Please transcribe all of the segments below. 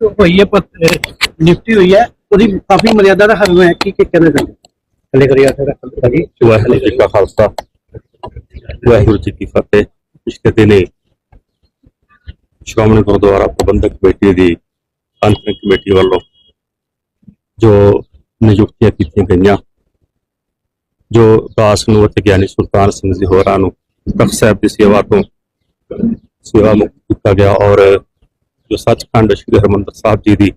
ਹੋਈ ਹੈ, ਪਰ ਹੋਈ ਹੈ, ਉਹਦੀ ਕਾਫੀ ਮਰਿਆਦਾ ਦਾ ਹੱਲ ਹੋਇਆ ਕੀ ਕੀ ਕਹਿਣਾ ਚਾਹੁੰਦੇ ਥੱਲੇ ਕਰਿਆ ਫਿਰ ਕਰੀ ਵਾਹਿਗੁਰੂ ਜੀ ਕਾ ਖਾਲਸਾ। ਵਾਹਿਗੁਰੂ ਜੀ ਕੀ ਫਤਿਹ। ਪਿਛਲੇ ਦਿਨੇ ਸ਼੍ਰੋਮਣੀ ਗੁਰਦੁਆਰਾ ਪ੍ਰਬੰਧਕ ਕਮੇਟੀ ਦੀ ਅੰਤਰਿਮ ਕਮੇਟੀ ਵੱਲੋਂ ਜੋ ਨਿਯੁਕਤੀਆਂ ਕੀਤੀਆਂ ਗਈਆਂ, ਜੋ ਦਾਸ ਨੂੰ ਅਤੇ ਗਿਆਨੀ ਸੁਲਤਾਨ ਸਿੰਘ ਜੀ ਹੋਰਾਂ ਨੂੰ ਤਖਤ ਸਾਹਿਬ ਦੀ ਸੇਵਾ ਤੋਂ ਸੇਵਾ ਮੁਕਤ ਕੀਤਾ ਗਿਆ ਔਰ ਜੋ ਸੱਚਖੰਡ ਸ੍ਰੀ ਹਰਿਮੰਦਰ ਸਾਹਿਬ ਜੀ ਦੀ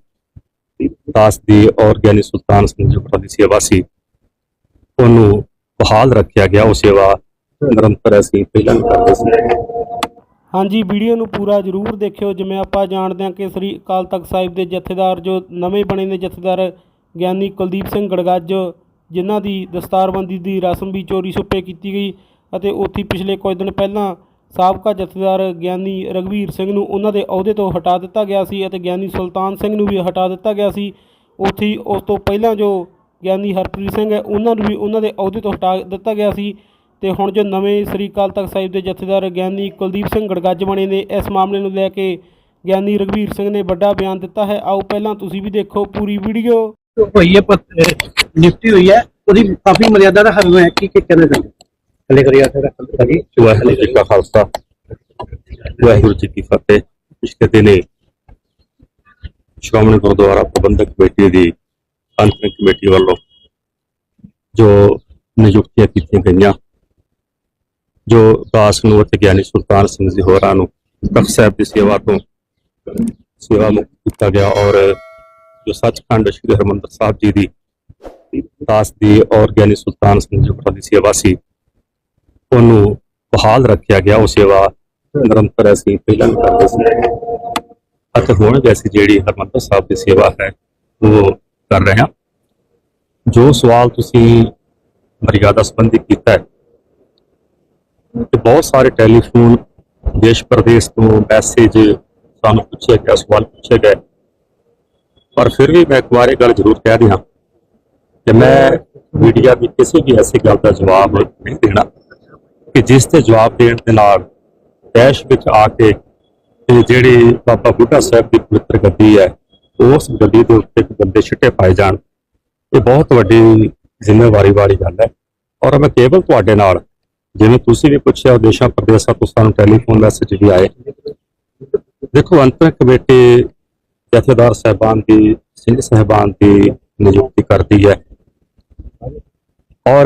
ਦਾਸ ਦੀ ਔਰ ਗਿਆਨੀ ਸੁਲਤਾਨ ਸਿੰਘ ਜੀ ਦੀ ਸੇਵਾ ਸੀ, ਉਹਨੂੰ ਬਹਾਲ ਰੱਖਿਆ ਗਿਆ। ਉਹ ਸੇਵਾ ਨਿਰੰਤਰ ਅਸੀਂ ਪਹਿਲਾਂ ਕਰਦੇ ਸੀ। ਹਾਂਜੀ, ਵੀਡੀਓ ਨੂੰ ਪੂਰਾ ਜ਼ਰੂਰ ਦੇਖਿਓ। ਜਿਵੇਂ ਆਪਾਂ ਜਾਣਦੇ ਹਾਂ ਕਿ ਸ੍ਰੀ ਅਕਾਲ ਤਖਤ ਸਾਹਿਬ ਦੇ ਜਥੇਦਾਰ, ਜੋ ਨਵੇਂ ਬਣੇ ਨੇ ਜਥੇਦਾਰ ਗਿਆਨੀ ਕੁਲਦੀਪ ਸਿੰਘ ਗੜਗੱਜ, ਜਿਨ੍ਹਾਂ ਦੀ ਦਸਤਾਰਬੰਦੀ ਦੀ ਰਸਮ ਵੀ ਚੋਰੀ ਛੁਪੇ ਕੀਤੀ ਗਈ ਅਤੇ ਉੱਥੇ ਪਿਛਲੇ ਕੁਝ ਦਿਨ ਪਹਿਲਾਂ ਸਾਬਕਾ ਜਥੇਦਾਰ ਗਿਆਨੀ ਰਗਵੀਰ ਸਿੰਘ ਨੂੰ ਉਹਨਾਂ ਦੇ ਅਹੁਦੇ ਤੋਂ ਹਟਾ ਦਿੱਤਾ ਗਿਆ ਸੀ ਅਤੇ ਗਿਆਨੀ ਸੁਲਤਾਨ ਸਿੰਘ ਨੂੰ ਵੀ ਹਟਾ ਦਿੱਤਾ ਗਿਆ ਸੀ। ਉੱਥੇ ਉਸ ਤੋਂ ਪਹਿਲਾਂ ਜੋ ਗਿਆਨੀ ਹਰਪ੍ਰੀਤ ਸਿੰਘ ਹੈ, ਉਹਨਾਂ ਨੂੰ ਵੀ ਉਹਨਾਂ ਦੇ ਅਹੁਦੇ ਤੋਂ ਹਟਾ ਦਿੱਤਾ ਗਿਆ ਸੀ। ਤੇ ਹੁਣ ਜੋ ਨਵੇਂ ਸ੍ਰੀ ਅਕਾਲ ਤਖਤ ਸਾਹਿਬ ਦੇ ਜਥੇਦਾਰ ਗਿਆਨੀ ਕੁਲਦੀਪ ਸਿੰਘ ਗੜਗੱਜ ਬਣੇ ਨੇ, ਇਸ ਮਾਮਲੇ ਨੂੰ ਲੈ ਕੇ ਗਿਆਨੀ ਰਗਵੀਰ ਸਿੰਘ ਨੇ ਵੱਡਾ ਬਿਆਨ ਦਿੱਤਾ ਹੈ। ਆਓ ਪਹਿਲਾਂ ਤੁਸੀਂ ਵੀ ਦੇਖੋ ਪੂਰੀ ਵੀਡੀਓ। ਹੋਈ ਹੈ ਪਰ ਹੋਈ ਹੈ, ਉਹਦੀ ਕਾਫੀ ਮਰਿਆਦਾ ਦਾ ਹੱਲ ਹੈ। ਕੀ ਕੀ ਕਹਿਣਾ ਚਾਹੁੰਦੇ ਥੱਲੇ ਕਰਿਆ ਫਿਰ ਕਰੀ ਵਾਹਿਗੁਰੂ ਜੀ ਕਾ ਖਾਲਸਾ। ਵਾਹਿਗੁਰੂ ਜੀ ਕੀ ਫਤਿਹ। ਪਿਛਲੇ ਦਿਨੇ ਸ਼੍ਰੋਮਣੀ ਗੁਰਦੁਆਰਾ ਪ੍ਰਬੰਧਕ ਕਮੇਟੀ ਦੀ ਅੰਤਰਿਮ ਕਮੇਟੀ ਵੱਲੋਂ ਜੋ ਨਿਯੁਕਤੀਆਂ ਕੀਤੀਆਂ ਗਈਆਂ, ਜੋ ਦਾਸ ਨੂੰ ਅਤੇ ਗਿਆਨੀ ਸੁਲਤਾਨ ਸਿੰਘ ਜੀ ਹੋਰਾਂ ਨੂੰ ਤਖਤ ਸਾਹਿਬ ਦੀ ਸੇਵਾ ਤੋਂ ਸੇਵਾ ਮੁਕਤ ਕੀਤਾ ਗਿਆ ਔਰ ਜੋ ਸੱਚਖੰਡ ਸ੍ਰੀ ਹਰਿਮੰਦਰ ਸਾਹਿਬ ਜੀ ਦੀ ਦਾਸ ਦੀ ਔਰ ਗਿਆਨੀ ਸੁਲਤਾਨ ਸਿੰਘ ਜੀ ਹੋਰਾਂ ਦੀ ਸੇਵਾ ਸੀ ਉਹਨੂੰ ਬਹਾਲ ਰੱਖਿਆ ਗਿਆ, ਉਹ ਸੇਵਾ ਨਿਰੰਤਰ ਅਸੀਂ ਪਹਿਲਾਂ ਵੀ ਕਰਦੇ ਸੀ। ਅਤੇ ਹੁਣ ਵੈਸੇ ਜਿਹੜੀ ਹਰਮੰਦਰ ਸਾਹਿਬ ਦੀ ਸੇਵਾ ਹੈ, ਉਹ ਕਰ ਰਹੇ ਹਾਂ। ਜੋ ਸਵਾਲ ਤੁਸੀਂ ਮਰਿਆਦਾ ਸੰਬੰਧੀ ਕੀਤਾ ਹੈ, ਤੇ ਬਹੁਤ ਸਾਰੇ ਟੈਲੀਫੋਨ ਦੇਸ਼ ਪ੍ਰਦੇਸ਼ ਤੋਂ ਮੈਸੇਜ ਸਾਨੂੰ ਪੁੱਛਿਆ ਗਿਆ, ਸਵਾਲ ਪੁੱਛੇ ਗਏ ਪਰ ਫਿਰ ਵੀ ਮੈਂ ਇੱਕ ਵਾਰ ਇਹ ਗੱਲ ਜ਼ਰੂਰ ਕਹਿ ਦਿਆਂ ਕਿ ਮੈਂ ਮੀਡੀਆ ਦੀ ਕਿਸੇ ਵੀ ਐਸੀ ਗੱਲ ਦਾ ਜਵਾਬ ਨਹੀਂ ਦੇਣਾ। ਕਿ ਜਿਸ ਤੇ ਜਵਾਬ ਦੇਣ ਦੇ ਨਾਲ ਦੇਸ਼ ਵਿੱਚ ਆ ਕੇ ਤੇ ਜਿਹੜੀ ਬਾਬਾ ਬੁੱਢਾ ਸਾਹਿਬ ਦੀ ਪਵਿੱਤਰ ਗੱਦੀ ਹੈ, ਉਸ ਗੱਦੀ ਦੇ ਉੱਤੇ ਇੱਕ ਬੰਦੇ ਛਿੱਟੇ ਪਾਏ ਜਾਣ। ਇਹ ਬਹੁਤ ਵੱਡੀ ਜ਼ਿੰਮੇਵਾਰੀ ਵਾਲੀ ਗੱਲ ਹੈ। ਔਰ ਮੈਂ ਕੇਵਲ ਤੁਹਾਡੇ ਨਾਲ, ਜਿਵੇਂ ਤੁਸੀਂ ਵੀ ਪੁੱਛਿਆ, ਦੇਸ਼ਾਂ ਪ੍ਰਦੇਸ਼ਾਂ ਤੋਂ ਸਾਨੂੰ ਟੈਲੀਫੋਨ ਮੈਸੇਜ ਵੀ ਆਏ। ਦੇਖੋ, ਅੰਤਰ ਕਮੇਟੀ ਜਥੇਦਾਰ ਸਾਹਿਬਾਨ ਦੀ ਸਿੰਘ ਸਾਹਿਬਾਨ ਦੀ ਨਿਯੁਕਤੀ ਕਰਦੀ ਹੈ। ਔਰ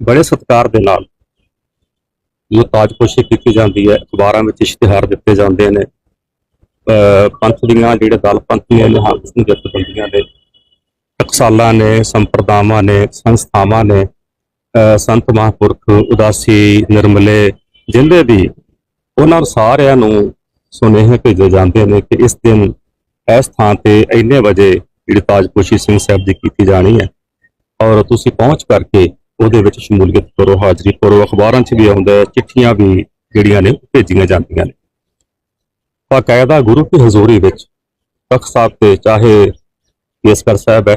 ਬੜੇ ਸਤਿਕਾਰ ਦੇ ਨਾਲ ਜੋ ਤਾਜਪੋਸ਼ੀ ਕੀਤੀ ਜਾਂਦੀ ਹੈ, ਅਖਬਾਰਾਂ ਵਿੱਚ ਇਸ਼ਤਿਹਾਰ ਦਿੱਤੇ ਜਾਂਦੇ ਨੇ। ਪੰਥ ਦੀਆਂ ਜਿਹੜੇ ਦਲ ਪੰਥੀਆਂ ਨੇ ਹਾਕਸ ਨੂੰ ਜਥੇਬੰਦੀਆਂ ਨੇ ਟਕਸਾਲਾਂ ਨੇ, ਸੰਪਰਦਾਵਾਂ ਨੇ, ਸੰਸਥਾਵਾਂ ਨੇ ਸੰਤ ਮਹਾਂਪੁਰਖ, ਉਦਾਸੀ, ਨਿਰਮਲੇ, ਜਿੰਦੇ ਵੀ ਉਹਨਾਂ ਸਾਰਿਆਂ ਨੂੰ ਸੁਨੇਹੇ ਭੇਜੇ ਜਾਂਦੇ ਨੇ ਕਿ ਇਸ ਦਿਨ ਇਸ ਥਾਂ ਤੇ ਇੰਨੇ ਵਜੇ ਜਿਹੜੀ ਤਾਜਪੋਸ਼ੀ ਸਿੰਘ ਸਾਹਿਬ ਦੀ ਕੀਤੀ ਜਾਣੀ ਹੈ। ਔਰ ਤੁਸੀਂ ਪਹੁੰਚ ਕਰਕੇ ਉਹਦੇ ਵਿੱਚ ਸ਼ਮੂਲੀਅਤ ਕਰੋ, ਹਾਜ਼ਰੀ ਕਰੋ ਅਖਬਾਰਾਂ 'ਚ ਵੀ ਆਉਂਦਾ ਹੈ, ਚਿੱਠੀਆਂ ਵੀ ਜਿਹੜੀਆਂ ਨੇ, ਭੇਜੀਆਂ ਜਾਂਦੀਆਂ ਨੇ। ਬਾਕਾਇਦਾ ਗੁਰੂ ਕੀ ਹਜ਼ੂਰੀ ਵਿੱਚ ਤਖਤ ਸਾਹਿਬ ਤੇ ਚਾਹੇ ਕੇਸਗੜ੍ਹ ਸਾਹਿਬ ਹੈ,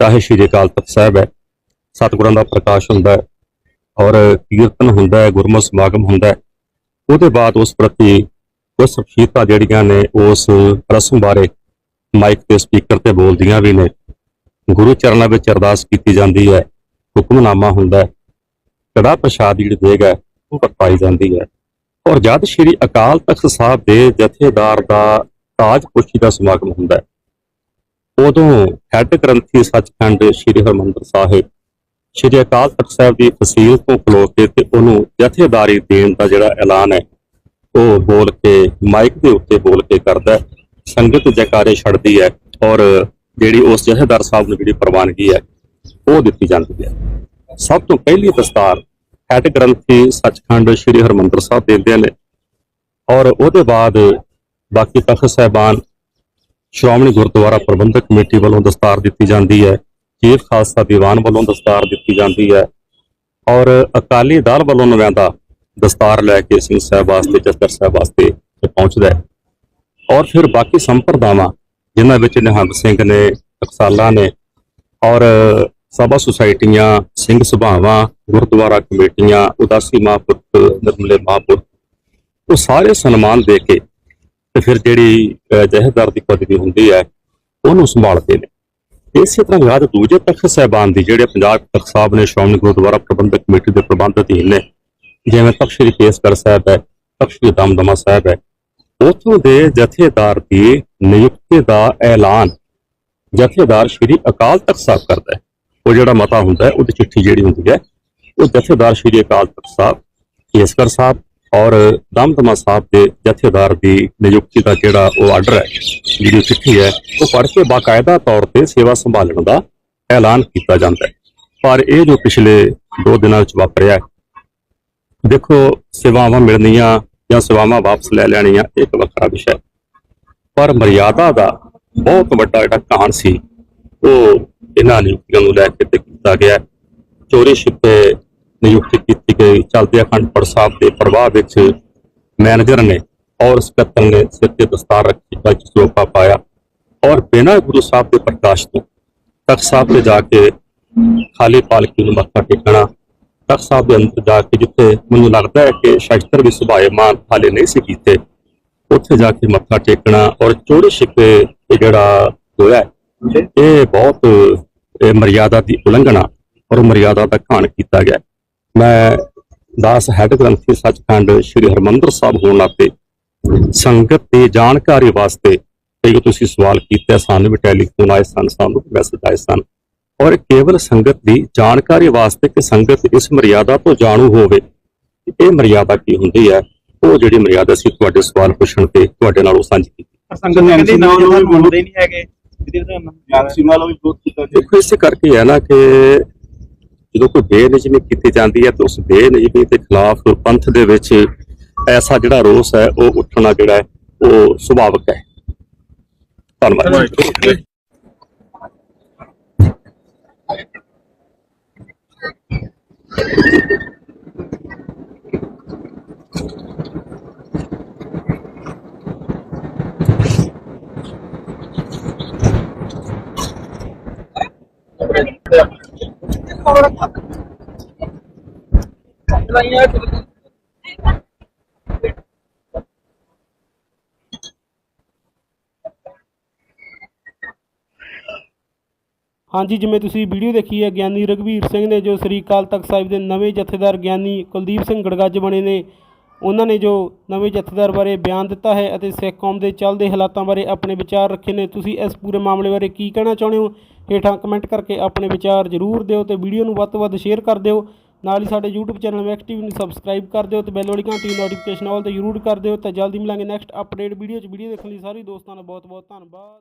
ਚਾਹੇ ਸ਼੍ਰੀ ਅਕਾਲ ਤਖਤ ਸਾਹਿਬ ਹੈ, ਸਤਿਗੁਰਾਂ ਦਾ ਪ੍ਰਕਾਸ਼ ਹੁੰਦਾ ਹੈ ਔਰ ਕੀਰਤਨ ਹੁੰਦਾ ਹੈ ਗੁਰਮਤਿ ਸਮਾਗਮ ਹੁੰਦਾ ਹੈ, ਉਹਦੇ ਬਾਅਦ ਉਸ ਪ੍ਰਤੀ ਕੁਝ ਸ਼ਖਸੀਅਤਾਂ ਜਿਹੜੀਆਂ ਨੇ, ਉਸ ਰਸਮ ਬਾਰੇ ਮਾਈਕ ਤੇ ਸਪੀਕਰ ਤੇ ਬੋਲਦੀਆਂ ਵੀ ਨੇ। ਗੁਰੂ ਚਰਨਾਂ ਵਿੱਚ ਅਰਦਾਸ ਕੀਤੀ ਜਾਂਦੀ ਹੈ। ਹੁਕਮਨਾਮਾ ਹੁੰਦਾ ਹੈ। ਕੜਾ ਪ੍ਰਸ਼ਾਦ ਜਿਹੜੀ ਦੇਗ ਹੈ, ਉਹ ਵਰਤਾਈ ਜਾਂਦੀ ਹੈ। ਔਰ ਜਦ ਸ਼੍ਰੀ ਅਕਾਲ ਤਖਤ ਸਾਹਿਬ ਦੇ ਜਥੇਦਾਰ ਦਾ ਤਾਜ ਦਾ ਸਮਾਗਮ ਹੁੰਦਾ ਹੈ, ਉਦੋਂ ਹੈੱਡ ਗ੍ਰੰਥੀ ਸੱਚਖੰਡ ਸ਼੍ਰੀ ਹਰਿਮੰਦਰ ਸਾਹਿਬ, ਸ਼੍ਰੀ ਅਕਾਲ ਤਖਤ ਸਾਹਿਬ ਦੀ ਫਸੀਲ ਤੋਂ ਖਲੋ ਕੇ ਤੇ ਉਹਨੂੰ ਜਥੇਦਾਰੀ ਦੇਣ ਦਾ ਜਿਹੜਾ ਐਲਾਨ ਹੈ, ਉਹ ਬੋਲ ਕੇ, ਮਾਈਕ ਦੇ ਉੱਤੇ ਬੋਲ ਕੇ ਕਰਦਾ ਹੈ। ਸੰਗਤ ਜੈਕਾਰੇ ਛੱਡਦੀ ਹੈ ਔਰ ਜਿਹੜੀ ਉਸ ਜਥੇਦਾਰ ਸਾਹਿਬ ਨੂੰ ਜਿਹੜੀ ਪ੍ਰਵਾਨਗੀ ਹੈ ਉਹ ਦਿੱਤੀ ਜਾਂਦੀ ਹੈ। ਸਭ ਤੋਂ ਪਹਿਲੀ ਦਸਤਾਰ ਹੈਡ ਗ੍ਰੰਥੀ ਸੱਚਖੰਡ ਸ੍ਰੀ ਹਰਮੰਦਰ ਸਾਹਿਬ ਦਿੰਦੇ ਨੇ ਔਰ ਉਹਦੇ ਬਾਅਦ ਬਾਕੀ ਤਖਤ ਸਾਹਿਬਾਨ, ਸ਼੍ਰੋਮਣੀ ਗੁਰਦੁਆਰਾ ਪ੍ਰਬੰਧਕ ਕਮੇਟੀ ਵੱਲੋਂ ਦਸਤਾਰ ਦਿੱਤੀ ਜਾਂਦੀ ਹੈ ਚੀਫ ਖਾਲਸਾ ਦੀਵਾਨ ਵੱਲੋਂ ਦਸਤਾਰ ਦਿੱਤੀ ਜਾਂਦੀ ਹੈ ਔਰ ਅਕਾਲੀ ਦਲ ਵੱਲੋਂ ਨਵਿਆਂਦਾ ਦਸਤਾਰ ਲੈ ਕੇ ਸਿੰਘ ਸਾਹਿਬ ਵਾਸਤੇ ਜਸਦਰ ਸਾਹਿਬ ਵਾਸਤੇ ਪਹੁੰਚਦਾ ਹੈ। ਔਰ ਫਿਰ ਬਾਕੀ ਸੰਪਰਦਾਵਾਂ, ਜਿਨ੍ਹਾਂ ਵਿੱਚ ਨਿਹੰਗ ਸਿੰਘ ਨੇ ਟਕਸਾਲਾ ਨੇ ਔਰ ਸਭਾ ਸੁਸਾਇਟੀਆਂ ਸਿੰਘ ਸਭਾਵਾਂ ਗੁਰਦੁਆਰਾ ਕਮੇਟੀਆਂ ਉਦਾਸੀ ਮਹਾਂਪੁਰਖ ਨਿਰਮਲੇ ਮਹਾਂਪੁਰਖ ਉਹ ਸਾਰੇ ਸਨਮਾਨ ਦੇ ਕੇ ਤੇ ਫਿਰ ਜਿਹੜੀ ਅਹ, ਜਥੇਦਾਰ ਦੀ ਪਦਵੀ ਹੁੰਦੀ ਹੈ ਉਹਨੂੰ ਸੰਭਾਲਦੇ ਨੇ। ਇਸੇ ਤਰ੍ਹਾਂ ਯਾਦ ਦੂਜੇ ਤਖਤ ਸਾਹਿਬਾਨ ਦੀ ਜਿਹੜੇ ਪੰਜਾਬ ਤਖਤ ਸਾਹਿਬ ਨੇ ਸ਼੍ਰੋਮਣੀ ਗੁਰਦੁਆਰਾ ਪ੍ਰਬੰਧਕ ਕਮੇਟੀ ਦੇ ਪ੍ਰਬੰਧ ਅਧੀਨ ਨੇ ਜਿਵੇਂ ਤਖਤ ਸ੍ਰੀ ਕੇਸਗੜ੍ਹ ਸਾਹਿਬ ਹੈ ਤਖਤ ਸ੍ਰੀ ਦਮਦਮਾ ਸਾਹਿਬ ਹੈ ਉਥੋਂ ਦੇ ਜਥੇਦਾਰ ਦੀ ਨਿਯੁਕਤੀ ਦਾ ਐਲਾਨ ਜਥੇਦਾਰ ਸ੍ਰੀ ਅਕਾਲ ਤਖਤ ਸਾਹਿਬ ਕਰਦਾ ਹੈ। ਉਹ ਜਿਹੜਾ ਮਤਾ ਹੁੰਦਾ ਹੈ, ਉਹਦੀ ਚਿੱਠੀ ਜਿਹੜੀ ਹੁੰਦੀ ਹੈ, ਉਹ ਜਥੇਦਾਰ ਸ੍ਰੀ ਅਕਾਲ ਤਖਤ ਸਾਹਿਬ ਕੇਸਕਰ ਸਾਹਿਬ ਔਰ ਦਮਦਮਾ ਸਾਹਿਬ ਦੇ ਜਥੇਦਾਰ ਦੀ ਨਿਯੁਕਤੀ ਦਾ ਜਿਹੜਾ ਉਹ ਆਰਡਰ ਹੈ, ਜਿਹੜੀ ਚਿੱਠੀ ਹੈ, ਉਹ ਪੜ੍ਹ ਕੇ ਬਾਕਾਇਦਾ ਤੌਰ ਤੇ ਸੇਵਾ ਸੰਭਾਲਣ ਦਾ ਐਲਾਨ ਕੀਤਾ ਜਾਂਦਾ ਹੈ। ਪਰ ਇਹ ਜੋ ਪਿਛਲੇ 2 ਦਿਨਾਂ ਵਿੱਚ ਵਾਪਰਿਆ ਦੇਖੋ ਸੇਵਾਵਾਂ ਮਿਲਣੀਆਂ ਜਾਂ ਸੇਵਾਵਾਂ ਵਾਪਸ ਲੈ ਲੈਣੀਆਂ, ਇਹ ਇੱਕ ਵੱਖਰਾ ਵਿਸ਼ਾ ਹੈ। ਪਰ ਮਰਿਆਦਾ ਦਾ ਬਹੁਤ ਵੱਡਾ ਜਿਹੜਾ ਕਾਰਨ ਸੀ, ਉਹ ਇਹਨਾਂ ਨਿਯੁਕਤੀਆਂ ਨੂੰ ਲੈ ਕੇ ਤੇ ਕੀਤਾ ਗਿਆ। ਚੋਰੀ ਛਿਪੇ ਨਿਯੁਕਤੀ ਕੀਤੀ ਗਈ। ਚਲਦੇ ਅਖੰਡ ਸਾਹਿਬ ਦੇ ਪ੍ਰਵਾਹ ਵਿੱਚ ਮੈਨੇਜਰ ਨੇ ਔਰ ਸਕੱਤਰ ਨੇ ਸਿਰ ਤੇ ਦਸਤਾਰ ਰੱਖੀ ਵਿੱਚ ਚੋਪਾ ਪਾਇਆ। ਔਰ ਬਿਨਾਂ ਗੁਰੂ ਸਾਹਿਬ ਦੇ ਪ੍ਰਕਾਸ਼ ਤੋਂ ਤਖਤ ਸਾਹਿਬ ਤੇ ਜਾ ਕੇ ਖਾਲੀ ਪਾਲਕੀ ਨੂੰ ਮੱਥਾ ਟੇਕਣਾ, ਤਖਤ ਸਾਹਿਬ ਦੇ ਅੰਦਰ ਜਾ ਕੇ ਜਿੱਥੇ ਮੈਨੂੰ ਲੱਗਦਾ ਹੈ ਕਿ ਸ਼ਸਤਰ ਵੀ ਸੁਭਾਏ ਮਾਨ ਹਾਲੇ ਨਹੀਂ ਸੀ ਕੀਤੇ, ਉੱਥੇ ਜਾ ਕੇ ਮੱਥਾ ਟੇਕਣਾ ਔਰ ਚੋਰੀ ਛਿਪੇ ਇਹ ਜਿਹੜਾ ਹੋਇਆ ਇਹ ਬਹੁਤ ਮਰਿਆਦਾ ਦੀ ਉਲੰਘਣਾ ਔਰ ਮਰਿਆਦਾ ਦਾ ਘਾਣ ਕੀਤਾ ਗਿਆ। ਮੈਂ ਦਾਸ ਹੈਡ ਗ੍ਰੰਥੀ ਸੱਚਖੰਡ ਸ੍ਰੀ ਹਰਮੰਦਰ ਸਾਹਿਬ ਹੋਣ ਨਾਤੇ ਸੰਗਤ ਦੀ ਜਾਣਕਾਰੀ ਵਾਸਤੇ ਕਈ ਤੁਸੀਂ ਸਵਾਲ ਕੀਤੇ ਸਾਨੂੰ ਵੀ ਟੈਲੀਫੋਨ ਆਏ ਸਨ ਸਾਨੂੰ ਮੈਸੇਜ ਆਏ ਸਨ। ਔਰ ਕੇਵਲ ਸੰਗਤ ਦੀ ਜਾਣਕਾਰੀ ਵਾਸਤੇ ਕਿ ਸੰਗਤ ਇਸ ਮਰਿਆਦਾ ਤੋਂ ਜਾਣੂ ਹੋਵੇ ਇਹ ਮਰਿਆਦਾ ਕੀ ਹੁੰਦੀ ਹੈ? ਉਹ ਜਿਹੜੀ ਮਰਿਆਦਾ ਸੀ ਤੁਹਾਡੇ ਸਵਾਲ ਪੁੱਛਣ ਤੇ ਤੁਹਾਡੇ ਨਾਲ ਉਹ ਸਾਂਝੀ ਕੀਤੀ। ਸੰਗਤ ਨੇ ਕਹਿੰਦੇ ਨਾਮ ਨੂੰ ਮੰਨਦੇ ਨਹੀਂ ਹੈਗੇ। ਵੀ ਬਹੁਤ ਕੀਤਾ ਦੇਖੋ ਇਸੇ ਕਰਕੇ ਹੈ ਨਾ ਕਿ ਜਦੋਂ ਕੋਈ ਬੇਨਿਯਮੀ ਕੀਤੀ ਜਾਂਦੀ ਹੈ ਤਾਂ ਉਸ ਬੇਨਿਯਮੀ ਦੇ ਖਿਲਾਫ ਪੰਥ ਦੇ ਵਿੱਚ ਐਸਾ ਜਿਹੜਾ ਰੋਸ ਹੈ ਉਹ ਉੱਠਣਾ ਜਿਹੜਾ ਹੈ ਉਹ ਸੁਭਾਵਿਕ ਹੈ। ਧੰਨਵਾਦ। ਹਾਂਜੀ, ਜਿਵੇਂ ਤੁਸੀਂ ਵੀਡੀਓ ਦੇਖੀ ਹੈ, ਗਿਆਨੀ ਰਘਵੀਰ ਸਿੰਘ ਨੇ ਜੋ ਸ੍ਰੀ ਅਕਾਲ ਤਖਤ ਸਾਹਿਬ ਦੇ ਨਵੇਂ ਜਥੇਦਾਰ ਗਿਆਨੀ ਕੁਲਦੀਪ ਸਿੰਘ ਗੜਗੱਜ ਬਣੇ ਨੇ ਉਹਨਾਂ ਨੇ ਜੋ ਨਵੇਂ ਜਥੇਦਾਰ ਬਾਰੇ ਬਿਆਨ ਦਿੱਤਾ ਹੈ ਅਤੇ ਸਿੱਖ ਕੌਮ ਦੇ ਚੱਲਦੇ ਹਾਲਾਤਾਂ ਬਾਰੇ ਆਪਣੇ ਵਿਚਾਰ ਰੱਖੇ ਨੇ, ਤੁਸੀਂ ਇਸ ਪੂਰੇ ਮਾਮਲੇ ਬਾਰੇ ਕੀ ਕਹਿਣਾ ਚਾਹੁੰਦੇ ਹੋ? ਹੇਠਾਂ ਕਮੈਂਟ ਕਰਕੇ ਆਪਣੇ ਵਿਚਾਰ ਜ਼ਰੂਰ ਦਿਓ ਤੇ ਵੀਡੀਓ ਨੂੰ ਵੱਧ ਤੋਂ ਵੱਧ ਸ਼ੇਅਰ ਕਰ ਦਿਓ। ਨਾਲ ਹੀ ਸਾਡੇ YouTube ਚੈਨਲ ਮੈਕਸ ਟੀਵੀ ਨੂੰ ਸਬਸਕ੍ਰਾਈਬ ਕਰ ਦਿਓ ਤੇ ਬੈਲ ਵਾਲੀ ਘੰਟੀ ਨੋਟੀਫਿਕੇਸ਼ਨ ਆਲ ਤੇ ਜ਼ਰੂਰ ਕਰ ਦਿਓ। ਤਾਂ ਜਲਦੀ ਮਿਲਾਂਗੇ ਨੈਕਸਟ ਅਪਡੇਟ ਵੀਡੀਓ 'ਚ। ਵੀਡੀਓ ਦੇਖਣ ਲਈ ਸਾਰੇ ਦੋਸਤਾਂ ਦਾ ਬਹੁਤ ਬਹੁਤ ਧੰਨਵਾਦ।